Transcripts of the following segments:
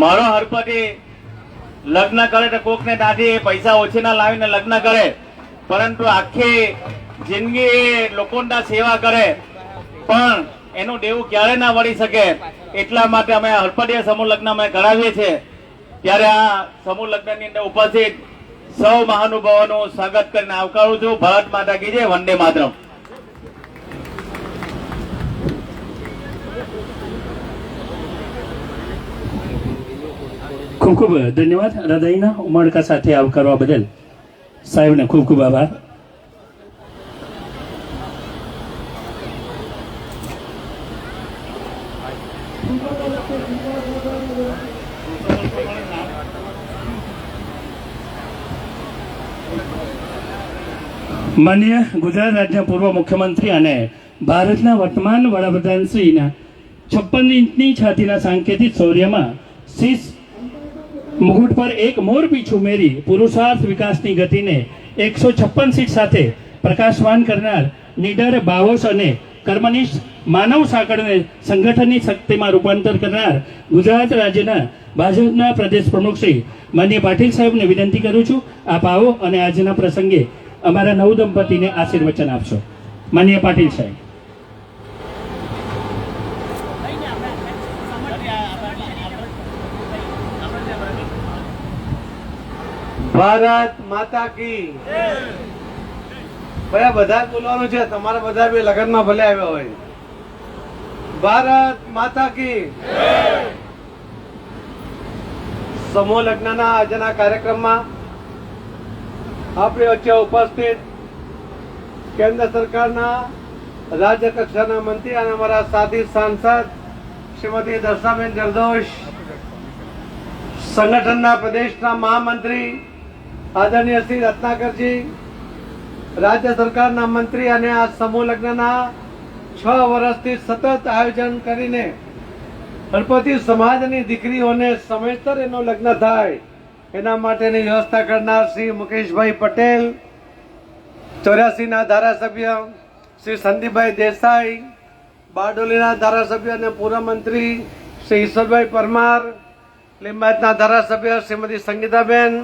મારો હરપતિ લગ્ન કરે તો કોકને ત્યાંથી પૈસા ઓછીના લાવીને લગ્ન કરે. પરંતુ આખી જિંદગી લોકોના સેવા કરે. પણ એનું દેવું ક્યારે ના વળી શકે? એટલા માટે અમે હરપટીય સમૂહ લગ્ન અમે કરાવીએ છીએ. ત્યારે આ સમૂહ લગ્નની અંદર ઉપસ્થિત સૌ મહાનુભાવોનું સ્વાગત કરીને આવકારું છું. ભારત માતા કીજે વંદે માતરમ. ખૂબ ખૂબ ધન્યવાદ. હૃદયના ઉમળકા સાથે આવકારવા બદલ સાહેબને ખૂબ ખૂબ આભાર. માન્ય ગુજરાત રાજ્યના પૂર્વ મુખ્યમંત્રી અને ભારતના વર્તમાન વડાપ્રધાન શ્રીના છપ્પન ઇંચની છાતીના સાંકેતિક શૌર્યમાં શીશ મુકુટ પર એક મોર પીછું ઉમેરી પુરુષાર્થ વિકાસની ગતિને એકસો છપ્પન સીટ સાથે પ્રકાશવાન કરનાર નીડર બાવોસ અને કર્મનિષ્ઠ માનવ સાંકળને સંગઠનની શક્તિમાં રૂપાંતર કરનાર ગુજરાત રાજ્યના ભાજપના પ્રદેશ પ્રમુખ શ્રી માન્ય પાટીલ સાહેબને વિનંતી કરું છું. આપ આવો અને આજના પ્રસંગે અમારા નવ દંપતીને આશીર્વચન આપશો. માન્ય પાટીલ સાહેબ. ભારત માતા કી. ભયા બધા બોલવાનું છે, તમારા બધા બી લગ્નમાં ભલે આવ્યા હોય. ભારત માતા કી. સમૂહ લગ્નના આજના કાર્યક્રમમાં આપણી વચ્ચે ઉપસ્થિત કેન્દ્ર સરકારના રાજ્ય કક્ષાના મંત્રી અને અમારા સાથી સાંસદ શ્રીમતી દર્શાબેન જરદોશ, સંગઠનના પ્રદેશના મહામંત્રી આદરણીય શ્રી રત્નાકરજી, રાજ્ય સરકારના મંત્રી અને આ સમૂહ લગ્નના છ વર્ષથી સતત આયોજન કરીને ગણપતિ સમાજની દીકરીઓને સમયસર એનો લગ્ન થાય. એના માટેની વ્યવસ્થા કરનાર શ્રી મુકેશભાઈ પટેલ, ચોર્યાસીના ધારાસભ્ય શ્રી સંદીપભાઈ દેસાઈ, બારડોલીના ધારાસભ્ય અને પૂર્વ મંત્રી શ્રી ઈશ્વરભાઈ પરમાર, લિંબાયતના ધારાસભ્ય શ્રીમતી સંગીતાબેન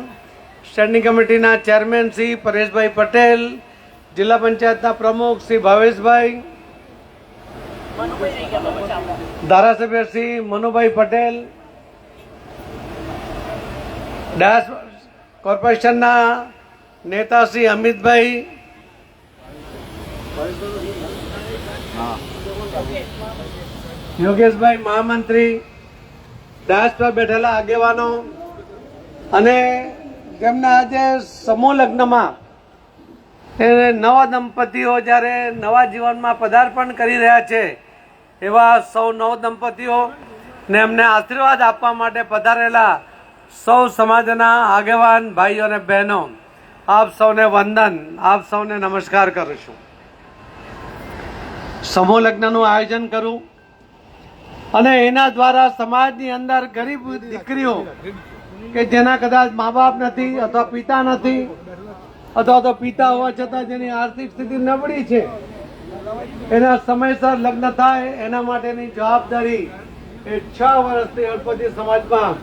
સ્ટેન્ડિંગ કમિટીના ચેરમેન શ્રી પરેશભાઈ પટેલ, જિલ્લા પંચાયતના પ્રમુખ શ્રી ભાવેશભાઈ, ધારાસભ્ય શ્રી મનુભાઈ પટેલ, ડાસ કોર્પોરેશનના નેતા શ્રી અમિતભાઈ, યોગેશભાઈ મહામંત્રી, ડાસ પર બેઠેલા આગેવાનો અને જેમના આજે સમૂહ લગ્નમાં નવા દંપતીઓ જ્યારે નવા જીવનમાં પદાર્પણ કરી રહ્યા છે, એવા સૌ નવ દંપતીઓ ને એમને આશીર્વાદ આપવા માટે પધારેલા સૌ સમાજના આગેવાન ભાઈઓ અને બહેનો, આપ સૌને વંદન, આપ સૌને નમસ્કાર કરું છું. સમૂહ લગ્નનું આયોજન કરું અને એના દ્વારા સમાજની અંદર ગરીબ દીકરીઓ કે જેના કદાચ મા બાપ નથી અથવા પિતા નથી અથવા તો પિતા હોવા છતાં જેની આર્થિક સ્થિતિ નબળી છે, એના સમયસર લગ્ન થાય, એના માટેની જવાબદારી એ છ વર્ષથી અલ્પતિ સમાજમાં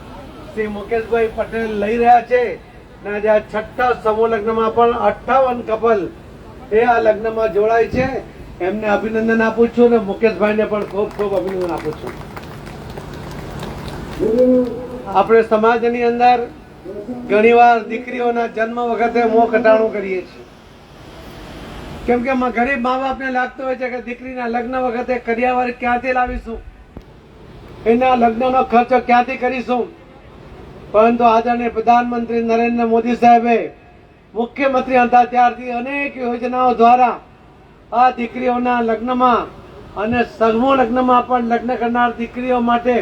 શ્રી મુકેશભાઈ પટેલ લઈ રહ્યા છે અને આજે આ છઠ્ઠા સમૂહ લગ્નમાં પણ અઠ્ઠાવન કપલ એ આ લગ્નમાં જોડાય છે. એમને અભિનંદન આપું છું અને મુકેશભાઈને પણ ખૂબ ખૂબ અભિનંદન આપું છું. આપણે સમાજની અંદર ઘણીવાર દીકરીઓના જન્મ વખતે મોં કટાણું કરીએ છીએ. કેમ કે ગરીબ મા બાપને લાગતું હોય છે કે દીકરીના લગ્ન વખતે કરિયાવર ક્યાંથી લાવીશું? એના લગ્નનો ખર્ચો ક્યાંથી કરીશું? પરંતુ આદરણીય પ્રધાનમંત્રી નરેન્દ્ર મોદી સાહેબે મુખ્યમંત્રી હતા ત્યારથી અનેક યોજનાઓ દ્વારા આ દીકરીઓના લગ્નમાં અને સગમો લગ્નમાં પણ લગ્ન કરનાર દીકરીઓ માટે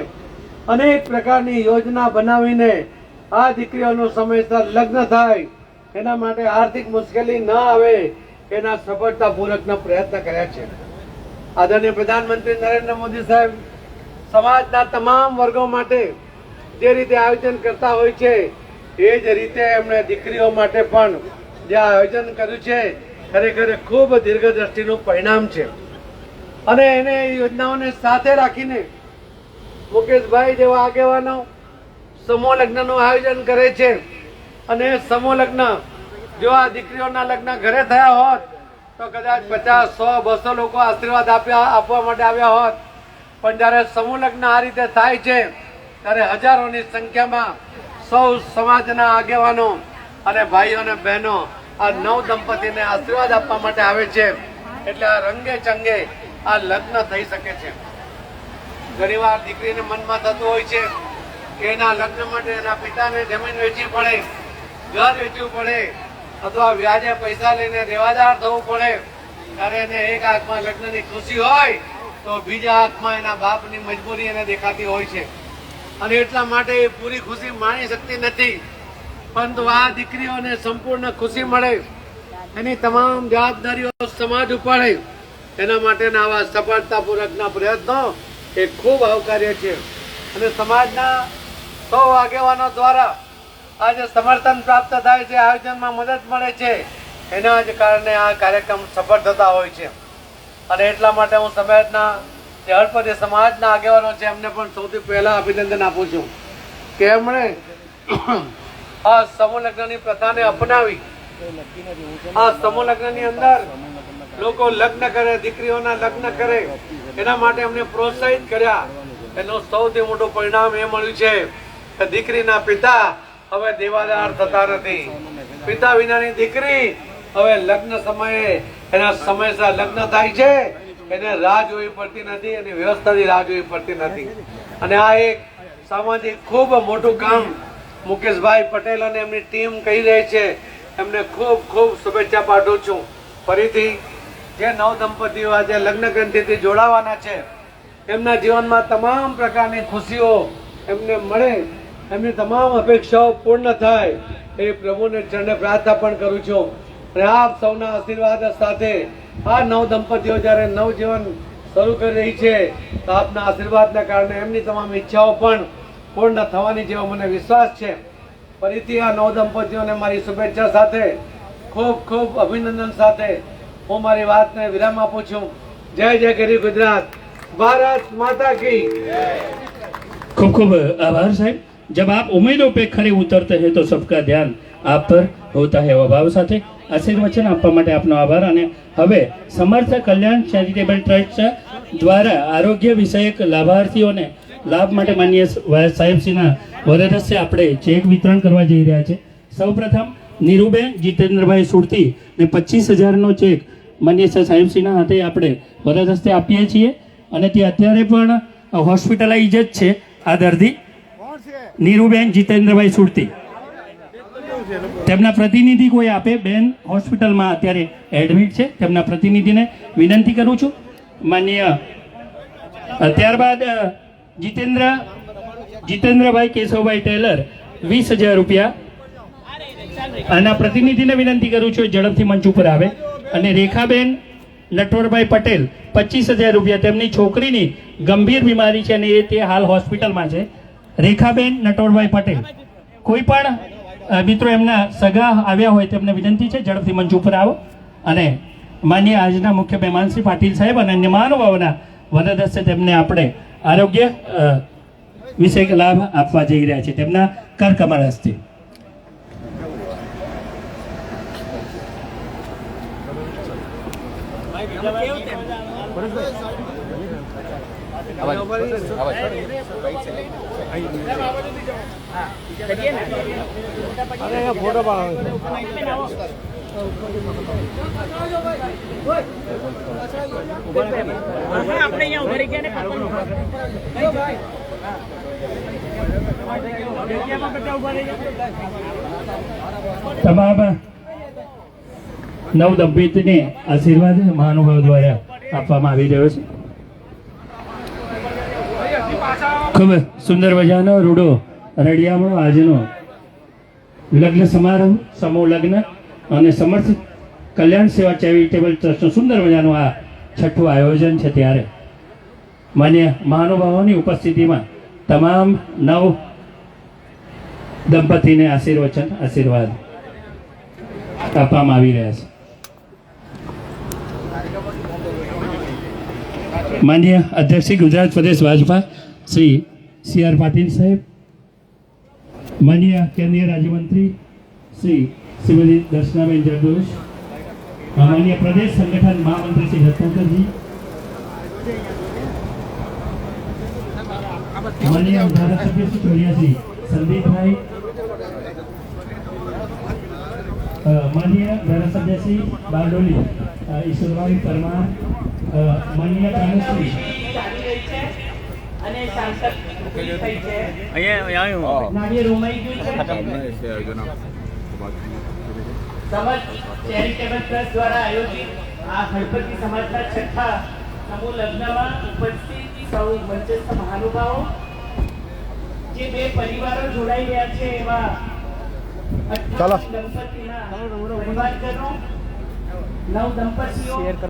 અનેક પ્રકારની યોજના બનાવીને આ દીકરીઓનું સમયસર લગ્ન થાય. એના માટે આર્થિક મુશ્કેલી ન આવે. એના સફળતાપૂર્વકના પ્રયત્ન કર્યા છે. આદરણીય પ્રધાનમંત્રી નરેન્દ્ર મોદી સાહેબ, સમાજના તમામ વર્ગો માટે જે રીતે આયોજન કરતા હોય છે, એ જ રીતે એમણે દીકરીઓ માટે પણ જે આયોજન કર્યું છે, ખરેખર ખૂબ દીર્ઘદ્રષ્ટિનું પરિણામ છે. અને એને યોજનાઓને સાથે રાખીને મુકેશભાઈ જેવા આગેવાનો સમૂહ લગ્નનું આયોજન કરે છે. અને સમૂહ લગ્ન, જો આ દીકરીઓના લગ્ન ઘરે થયા હોત, તો કદાચ પચાસ, સો, બસો લોકો આશીર્વાદ આપ્યા, આપવા માટે આવ્યા હોત. પણ જ્યારે સમૂહ લગ્ન આ રીતે થાય છે, ત્યારે હજારોની સંખ્યામાં સૌ સમાજના આગેવાનો અને ભાઈઓ અને બહેનો આ નવ દંપતીને આશીર્વાદ આપવા માટે આવે છે. એટલે આ રંગે ચંગે આ લગ્ન થઈ શકે છે. ઘણીવાર દીકરીને મનમાં થતું હોય છે કે એના લગ્ન માટે એના પિતાને જમીન વેચવી પડે, ઘર વેચવું પડે, અથવા વ્યાજે પૈસા લઈને દેવાદાર થવું પડે. ત્યારે એને એક હાથમાં લગ્નની ખુશી હોય, તો બીજા હાથમાં એના બાપની મજબૂરી એને દેખાતી હોય છે. અને એટલા માટે એ પૂરી ખુશી માણી શકતી નથી. પરંતુ આ દીકરીઓને સંપૂર્ણ ખુશી મળે. એની તમામ જવાબદારીઓ સમાજ ઉપાડે. એના માટેના આવા સફળતાપૂર્વકના પ્રયત્નો એ ખૂબ આવકાર્ય છે. અને સમાજના સૌ આગેવાનો દ્વારા આજે સમર્થન પ્રાપ્ત થાય છે, આયોજનમાં મદદ મળે છે. એના જ કારણે આ કાર્યક્રમ સફળ થતા હોય છે. અને એટલા માટે હું સમાજના હળપતિ સમાજના આગેવાનો છે, એમને પણ સૌથી પહેલાં અભિનંદન આપું છું કે એમણે આ સમૂહ લગ્નની પ્રથાને અપનાવી. આ સમૂહ લગ્નની અંદર લોકો લગ્ન કરે, દીકરીઓના લગ્ન કરે એના માટે અમને પ્રોત્સાહિત કર્યા. એનું સૌથી મોટું પરિણામ એ મળ્યું છે કે દીકરીના પિતા હવે દેવાદાર થતા નથી. પિતા વિનાની દીકરી હવે લગ્ન સમયે એના સમયસર લગ્ન થાય છે. એને રાહ જોવી પડતી નથી એની વ્યવસ્થાની રાહ જોવી પડતી નથી. અને આ એક સામાજિક ખૂબ મોટું કામ મુકેશભાઈ પટેલ અને એમની ટીમ કહી રહી છે. એમને ખૂબ ખૂબ શુભેચ્છા પાઠવું છું. ફરીથી જે નવ દંપતીઓ આજે લગ્ન ગ્રંથિથી જોડાવાના છે, એમના જીવનમાં તમામ પ્રકારની ખુશીઓ એમને મળે, એમની તમામ અપેક્ષાઓ પૂર્ણ થાય, એ પ્રભુને ચરણે પ્રાર્થના પણ કરું છું. અને આપ સૌના આશીર્વાદ સાથે આ નવ દંપતીઓ જ્યારે નવજીવન શરૂ કરી રહી છે, તો આપના આશીર્વાદના કારણે એમની તમામ ઈચ્છાઓ પણ પૂર્ણ થવાની જેવો મને વિશ્વાસ છે. ફરીથી આ નવ દંપતીઓને મારી શુભેચ્છા સાથે, ખૂબ ખૂબ અભિનંદન સાથે હું મારી વાતને વિરામ આપું છું જય જય કરી ગુજરાત ભારત માતા કી खूब खूब आभार साहब जब आप उम्मीदों पे खरे उतरते हैं तो सबका ध्यान आप पर होता है એવા ભાવ સાથે આશીર્વચન આપવા માટે આપનો આભાર અને હવે સમર્થ કલ્યાણ ચેરિટેબલ ટ્રસ્ટ દ્વારા આરોગ્ય વિષયક લાભાર્થીઓને લાભ માટે માન્ય સાહેબશ્રીના વરદસ્ય આપણે ચેક વિતરણ કરવા જઈ રહ્યા છે સૌપ્રથમ નીરુબેન જીતેન્દ્રભાઈ સુરતી ને પચીસ હજારનો ચેક માન્ય સાહેબશ્રીના હાથે આપણે વરદસ્તે આપીએ છીએ. અને તે અત્યારે પણ હોસ્પિટલાઇઝ જ છે આ દર્દી. નીરુબેન જીતેન્દ્રભાઈ સુરતી. તેમના પ્રતિનિધિ કોઈ આપે? બેન, હોસ્પિટલમાં અત્યારે એડમિટ છે. તેમના પ્રતિનિધિને વિનંતી કરું છું. માન્ય, ત્યારબાદ જીતેન્દ્ર, જીતેન્દ્રભાઈ કેશવભાઈ ટેલર, વીસ હજાર રૂપિયા. આના પ્રતિનિધિને વિનંતી કરું છું ઝડપથી મંચ ઉપર આવે. અને રેખાબેન નટવરભાઈ પટેલ, પચીસ હજાર રૂપિયા. તેમની છોકરીની ગંભીર બીમારી છે અને એ તે હાલ હોસ્પિટલમાં છે. રેખાબેન નટવરભાઈ પટેલ, કોઈ પણ મિત્રો એમના સગા આવ્યા હોય તેમને વિનંતી છે, ઝડપથી મંચ ઉપર આવો. અને માન્ય આજના મુખ્ય મહેમાન શ્રી પાટીલ સાહેબ અને અન્ય મહાનુભાવોના વરદ તેમને આપણે આરોગ્ય વિશે લાભ આપવા જઈ રહ્યા છીએ તેમના કરકમર હસ્તે. અરે ફોટો પાડવાનો આપણે અહીંયા ઊભા રહી ગયા ને. તમામ નવ દંપતીને આશીર્વાદ મહાનુભાવ દ્વારા આપવામાં આવી રહ્યો છે. ખૂબ સુંદર મજાનો રૂડો રડિયામણો આજનો લગ્ન સમારંભ, સમૂહ લગ્ન અને સમર્થ કલ્યાણ સેવા ચેરિટેબલ ટ્રસ્ટનું સુંદર મજાનું આ છઠ્ઠું આયોજન છે ત્યારે. માન્ય મહાનુભાવોની ઉપસ્થિતિમાં તમામ નવ દંપતીને આશીર્વચન, આશીર્વાદ આપવામાં આવી રહ્યા છે. માન્ય અધ્યક્ષ શ્રી ગુજરાત પ્રદેશ ભાજપા શ્રી સી આર પાટીલ સાહેબ માન્ય કેન્દ્રીય રાજ્યમંત્રી શ્રી શ્રીમતી દર્શનાબેન જરદોશ માન્ય પ્રદેશ સંગઠન મહામંત્રી શ્રી રત્નાકરજી માન્ય ધારાસભ્ય શ્રી ચોર્યાસી સંદીપભાઈ માન્ય ધારાસભ્ય શ્રી બારડોલી ઈશ્વરભાઈ પરમાર માન્ય ધારાશ્રી ચાલી રહી છે અને સાંસદ પૂરી થઈ છે. અહીંયા આવ્યું. નાની રોમાઈ ગયું છે. સમાજ ચેરિટેબલ ટ્રસ્ટ દ્વારા આયોજિત આ ગણપતિ સમાજના છઠ્ઠા સમૂહ લગ્નમાં ઉપસ્થિત સૌ મંચસ્થ મહાનુભાવો જે બે પરિવારો જોડાઈ રહ્યા છે એવા અઠ્ઠાવન દંપતીના પરિવારજનો નવ દંપતીઓ